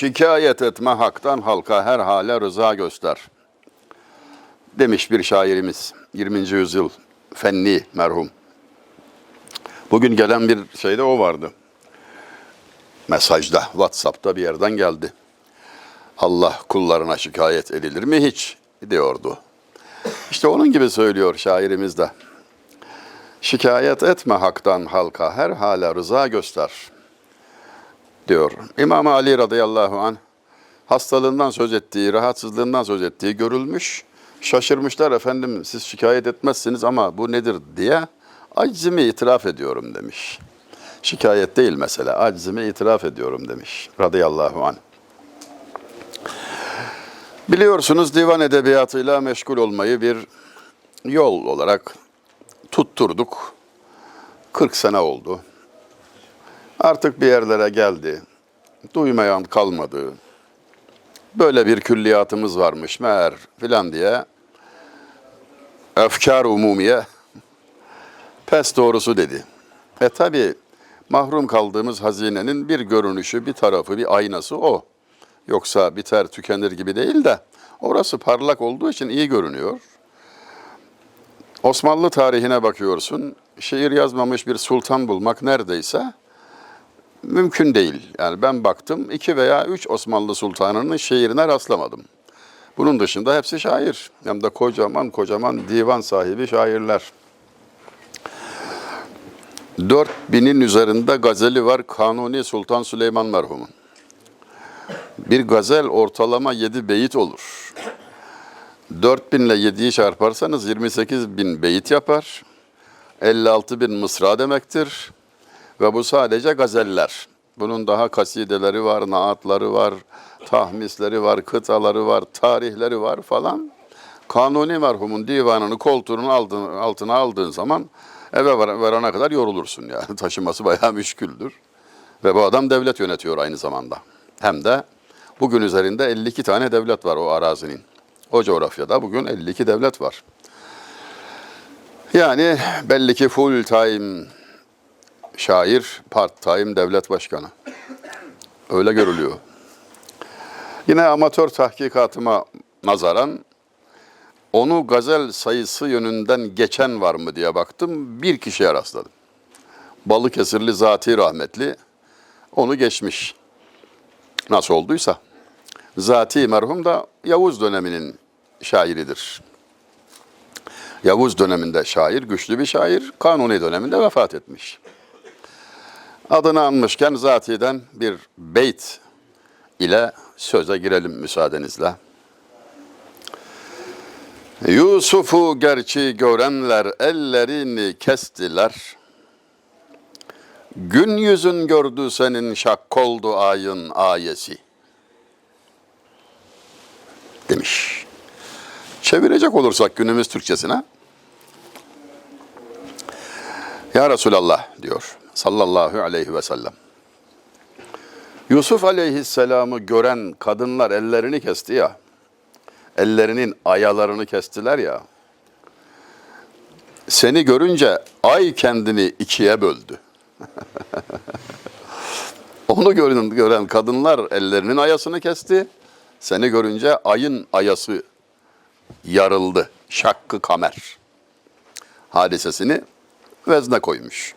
Şikayet etme haktan halka her hale rıza göster. Demiş bir şairimiz 20. yüzyıl fenni merhum. Bugün gelen bir şeyde o vardı. Mesajda, WhatsApp'ta bir yerden geldi. Allah kullarına şikayet edilir mi hiç diyordu. İşte onun gibi söylüyor şairimiz de. Şikayet etme haktan halka her hale rıza göster diyor. İmam Ali radıyallahu an hastalığından söz ettiği, rahatsızlığından söz ettiği görülmüş. Şaşırmışlar efendim siz şikayet etmezsiniz ama bu nedir diye aczimi itiraf ediyorum demiş. Şikayet değil mesele, aczimi itiraf ediyorum demiş radıyallahu an. Biliyorsunuz divan edebiyatıyla meşgul olmayı bir yol olarak tutturduk. 40 sene oldu. Artık bir yerlere geldi. Duymayan kalmadı. Böyle bir külliyatımız varmış meğer filan diye. Efkar umumiye pes doğrusu dedi. E tabi mahrum kaldığımız hazinenin bir görünüşü, bir tarafı, bir aynası o. Yoksa biter tükenir gibi değil de orası parlak olduğu için iyi görünüyor. Osmanlı tarihine bakıyorsun, şiir yazmamış bir sultan bulmak neredeyse mümkün değil. Yani ben baktım iki veya üç Osmanlı sultanının şiirine rastlamadım. Bunun dışında hepsi şair. Hem de kocaman kocaman divan sahibi şairler. 4000'in üzerinde gazeli var Kanuni Sultan Süleyman merhumun. Bir gazel ortalama 7 beyit olur. 4000 ile 7'yi çarparsanız 28 bin beyit yapar. 56 bin mısra demektir. Ve bu sadece gazeller. Bunun daha kasideleri var, naatları var, tahmisleri var, kıtaları var, tarihleri var falan. Kanuni merhumun divanını koltuğunun altına, aldığın zaman eve var- varana kadar yorulursun yani. Taşıması bayağı müşküldür. Ve bu adam devlet yönetiyor aynı zamanda. Hem de bugün üzerinde 52 tane devlet var o arazinin. O coğrafyada bugün 52 devlet var. Yani belli ki full time şair, part time devlet başkanı. Öyle görülüyor. Yine amatör tahkikatıma nazaran onu gazel sayısı yönünden geçen var mı diye baktım. Bir kişiye rastladım. Balıkesirli Zati rahmetli onu geçmiş. Nasıl olduysa. Zati merhum da Yavuz döneminin şairidir. Yavuz döneminde şair, güçlü bir şair. Kanuni döneminde vefat etmiş. Adını anmışken Zati'den bir beyt ile söze girelim müsaadenizle. Yusuf'u gerçi görenler ellerini kestiler. Gün yüzün gördü senin şak oldu ayın ayesi. Demiş. Çevirecek olursak günümüz Türkçesine. Ya Resulallah diyor sallallahu aleyhi ve sellem. Yusuf aleyhisselamı gören kadınlar ellerini kesti ya. Ellerinin ayalarını kestiler ya. Seni görünce ay kendini ikiye böldü. Onu gören, gören kadınlar ellerinin ayasını kesti. Seni görünce ayın ayası yarıldı. Şakkı kamer hadisesini vezne koymuş.